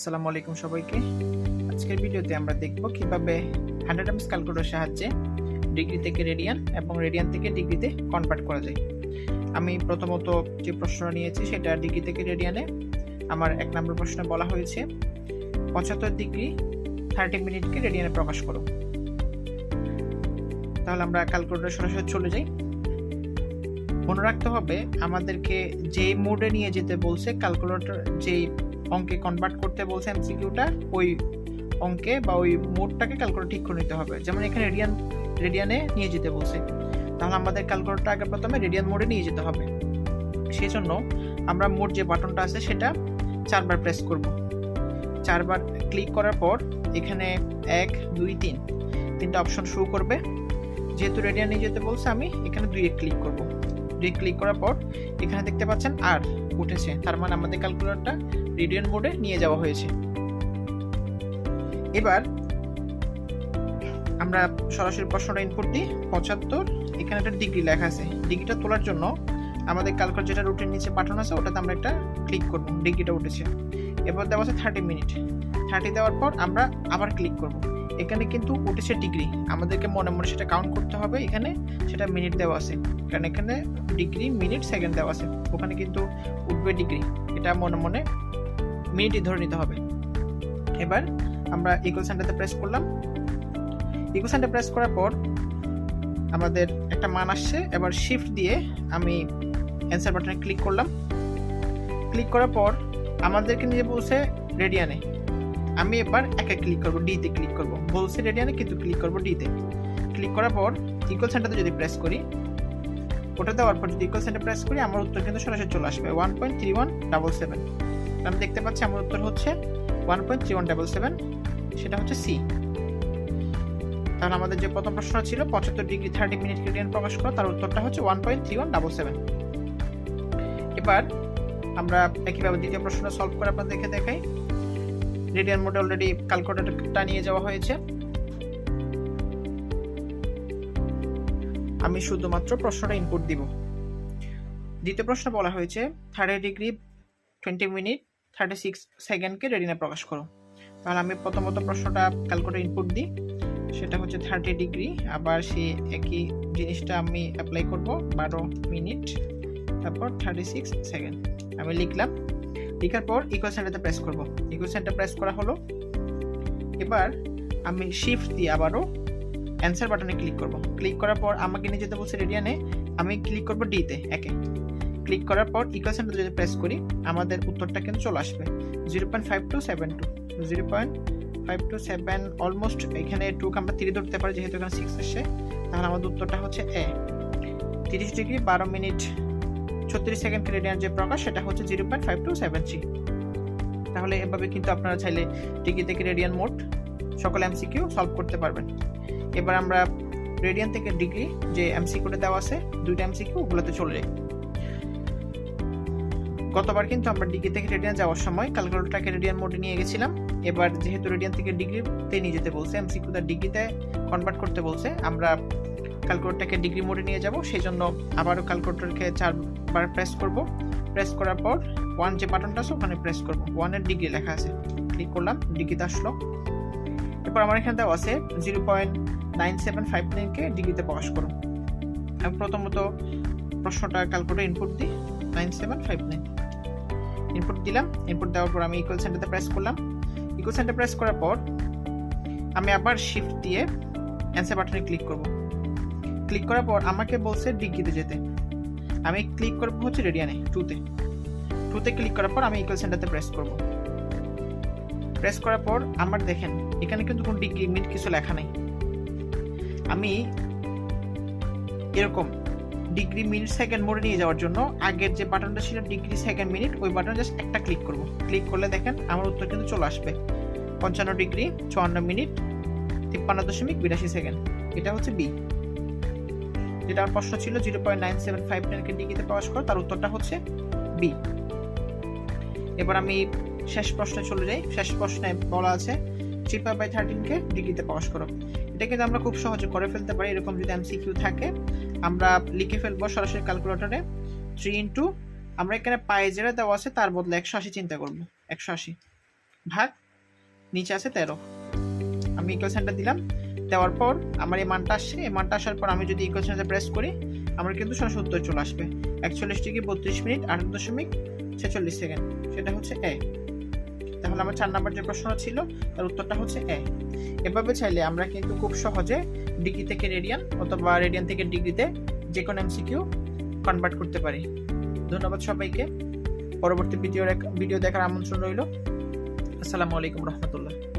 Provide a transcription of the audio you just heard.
আসসালামু আলাইকুম সবাইকে। আজকের ভিডিওতে আমরা দেখব কীভাবে হান্ড্রেড এমস ক্যালকুলেটর সাহায্যে ডিগ্রি থেকে রেডিয়ান এবং রেডিয়ান থেকে ডিগ্রিতে কনভার্ট করা যায়। আমি প্রথমত যে প্রশ্নটা নিয়েছি সেটা ডিগ্রি থেকে রেডিয়ানে আমার এক নম্বর প্রশ্নে বলা হয়েছে, পঁচাত্তর ডিগ্রি থার্টি মিনিটকে রেডিয়ানে প্রকাশ করো। তাহলে আমরা ক্যালকুলেটর সরাসরি চলে যাই। মনে রাখতে হবে আমাদেরকে যে মোডে নিয়ে যেতে বলছে ক্যালকুলেটর যেই অঙ্কে কনভার্ট করতে বলছে এমসিকিউটা ওই অঙ্কে বা ওই মোডটাকে ক্যালকুলেট ঠিক করে নিতে হবে। যেমন এখানে রেডিয়ান রেডিয়ানে নিয়ে যেতে বলছে। তাহলে আমাদের ক্যালকুলেটরটা আগে প্রথমে রেডিয়ান মোডে নিয়ে যেতে হবে। সেই জন্য আমরা মোড যে বাটনটা আছে সেটা চারবার প্রেস করব। চারবার ক্লিক করার পর এখানে এক, দুই, তিন। তিনটা অপশন শো করবে। যেহেতু রেডিয়ান নিয়ে যেতে বলছে আমি, এখানে দুইয়ে ক্লিক করব। দুই ক্লিক করার পর এখানে দেখতে পাচ্ছেন আর উঠেছে। তার মানে আমাদের ক্যালকুলেটরটা রেডিয়ান মোডে নিয়ে যাওয়া হয়েছে। এবার আমরা সরাসরি প্রশ্নটা ইনপুট দিই। পঁচাত্তর, এখানে একটা ডিগ্রি লেখা আছে। ডিগ্রিটা তোলার জন্য আমাদের ক্যালকুলেট যেটা রুটের নিচে পাঠানো আছে, ওটাতে আমরা একটা ক্লিক করব। ডিগ্রিটা উঠেছে। এবার দেওয়া আছে থার্টি মিনিট থার্টি দেওয়ার পর আমরা আবার ক্লিক করব। এখানে কিন্তু উঠেছে ডিগ্রি আমাদেরকে মনে মনে সেটা কাউন্ট করতে হবে। এখানে সেটা মিনিট দেওয়া আছে। কারণ এখানে ডিগ্রি মিনিট সেকেন্ড দেওয়া আছে। ওখানে কিন্তু উঠবে ডিগ্রি এটা মনে মনে মিনিটই ধরে নিতে হবে। এবার আমরা ইকুয়াল সাইনটাতে প্রেস করলাম। ইকুয়াল সাইনটা প্রেস করার পর আমাদের একটা মান আসছে। এবার শিফট দিয়ে আমি অ্যান্সার বাটনে ক্লিক করলাম। ক্লিক করার পর আমাদেরকে নিয়ে বলছে রেডিয়ানে আমি এবার একে ক্লিক করব ডিতে ক্লিক করব। বলছে রেডিয়ানে কিন্তু ক্লিক করব ডিতে ক্লিক করার পর ইকুয়াল সাইনটাতে যদি প্রেস করি, ওটা দেওয়ার পর যদি ইকুয়াল সাইনটা প্রেস করি, আমার উত্তর কিন্তু সরাসরি চলে আসবে। One point three one double seven আমি দেখতে পাচ্ছি আমার উত্তর হচ্ছে one point three one double seven সেটা হচ্ছে সি তাহলে আমাদের যে প্রথম প্রশ্ন ছিল, পঁচাত্তর ডিগ্রি থার্টি মিনিট রেডিয়ান প্রকাশ করা, তার উত্তরটা হচ্ছে one point three one double seven এবার আমরা একইভাবে দ্বিতীয় প্রশ্নটা সলভ করে আপনাদেরকে দেখাই। রেডিয়ান মোডে অলরেডি ক্যালকুলেটরটা নিয়ে যাওয়া হয়েছে। আমি শুধুমাত্র প্রশ্নটা ইনপুট দিব। দ্বিতীয় প্রশ্ন বলা হয়েছে thirty degree twenty minute thirty six সেকেন্ডকে রেডিনে প্রকাশ করো। তাহলে আমি প্রথমত প্রশ্নটা ক্যালকুলেটর ইনপুট দিই। সেটা হচ্ছে থার্টি ডিগ্রি আবার সেই একই জিনিসটা আমি অ্যাপ্লাই করব বারো মিনিট তারপর থার্টি সিক্স সেকেন্ড আমি লিখলাম। লেখার পর ইকুয়াল সেন্টারতে প্রেস করব। ইকুয়াল সেন্টার প্রেস করা হলো। এবার আমি শিফট দিয়ে আবারও অ্যান্সার বাটনে ক্লিক করব। ক্লিক করার পর আমাকে নিয়ে যেতে বলছে রেডিয়ানে আমি ক্লিক করব ডিতে একে। ক্লিক করার পর ইকুয়াল সেন্টার যদি প্রেস করি, আমাদের উত্তরটা কিন্তু চলে আসবে। Zero point five two seven two zero point five two seven almost এখানে টু আমরা তিরি ধরতে পারি, যেহেতু এখানে সিক্স আসছে তাহলে আমাদের উত্তরটা হচ্ছে এ তিরিশ ডিগ্রি, বারো মিনিট, ছত্রিশ সেকেন্ড রেডিয়ান যে প্রকাশ, সেটা হচ্ছে zero point five two seven three তাহলে এভাবে কিন্তু আপনারা চাইলে ডিগ্রি থেকে রেডিয়ান মোড সকল এমসিকিউ সলভ করতে পারবেন। এবার আমরা রেডিয়ান থেকে ডিগ্রি যে এমসিকিউটা দেওয়া আছে, দুইটা এমসিকিউ ওগুলোতে চলে যাই। গতবার কিন্তু আমরা ডিগ্রি থেকে রেডিয়ান যাওয়ার সময় ক্যালকুলেটরটাকে রেডিয়ান মোডে নিয়ে গেছিলাম। এবার যেহেতু রেডিয়ান থেকে ডিগ্রিতে নিয়ে যেতে বলছে এমসিকিউ তার ডিগ্রিতে কনভার্ট করতে বলছে, আমরা ক্যালকুলেটরটাকে ডিগ্রি মোডে নিয়ে যাব। সেই জন্য আবারও ক্যালকুলেটরকে চারবার প্রেস করব। প্রেস করার পর ওয়ান যে বাটনটা আছে, ওখানে প্রেস করব। ওয়ানের ডিগ্রি লেখা আছে। ক্লিক করলাম ডিগ্রিতে আসলো। এরপর আমার এখানে দেওয়া আছে zero point nine seven five নাইনকে ডিগ্রিতে প্রকাশ করো। আমি প্রথমত প্রশ্নটা ক্যালকুলেটর ইনপুট দিই nine seven five nine input দিলাম ইনপুট দেওয়ার পর আমি ইকুয়াল সেন্টারতে প্রেস করলাম। ইকুয়াল সেন্টার প্রেস করার পর আমি আবার শিফট দিয়ে অ্যান্সার বাটনে ক্লিক করব। ক্লিক করার পর আমাকে বলছে ডিগ্রিতে যেতে। আমি ক্লিক করব হচ্ছে রেডিয়ানে টুতে টুতে ক্লিক করার পর আমি ইকুয়াল সেন্টারতে প্রেস করব। প্রেস করার পর আমার দেখেন, এখানে কিন্তু কোনো ডিগ্রি মিনিট কিছু লেখা নেই। আমি এরকম ডিগ্রি মিনিট সেকেন্ড মোডে নিয়ে যাওয়ার জন্য আগের যে বাটনটা ছিল ডিগ্রি সেকেন্ড মিনিট ওই বাটনে জাস্ট একটা ক্লিক করব। ক্লিক করলে দেখেন আমার উত্তর কিন্তু চলে আসবে। পঞ্চান্ন ডিগ্রি চুয়ান্ন মিনিট তিপ্পান্ন দশমিক বিরাশি সেকেন্ড এটা হচ্ছে বি যেটা আমার প্রশ্ন ছিল zero point nine seven five নাইনকে ডিগ্রিতে প্রকাশ করো, তার উত্তরটা হচ্ছে বি এবার আমি শেষ প্রশ্নে চলে যাই। শেষ প্রশ্নে বলা আছে থ্রি পাই বাই থার্টিনকে ডিগ্রিতে প্রকাশ করো। এটা কিন্তু আমরা খুব সহজে করে ফেলতে পারি, এরকম যদি এমসিকিউ থাকে, আমরা লিখে ফেলব সরাসরি ক্যালকুলেটরে থ্রি ইন্টু আমরা এখানে পায়ে যেটা দেওয়া আছে, তার বদলে একশো আশি চিন্তা করব। একশো আশি ভাগ, নিচে আছে তেরো। আমি ইকুয়েশনটা দিলাম। দেওয়ার পর আমার এই মানটা আসছে। এই মানটা আসার পর আমি যদি ইকুয়েশনটা প্রেস করি, আমার কিন্তু সরাসরি উত্তর চলে আসবে। একচল্লিশ ডিগ্রি বত্রিশ মিনিট আট দশমিক ছেচল্লিশ সেকেন্ড। সেটা হচ্ছে এ তাহলে আমার চার নাম্বার যে প্রশ্ন ছিল, তার উত্তরটা হচ্ছে এ। এভাবে চাইলে আমরা কিন্তু খুব সহজে ডিগ্রি থেকে রেডিয়ান অথবা রেডিয়ান থেকে ডিগ্রিতে যে কোনো এমসিকিউ কনভার্ট করতে পারি। ধন্যবাদ সবাইকে। পরবর্তী ভিডিও ভিডিও দেখার আমন্ত্রণ রইল। আসসালামু আলাইকুম রহমতুল্লাহ।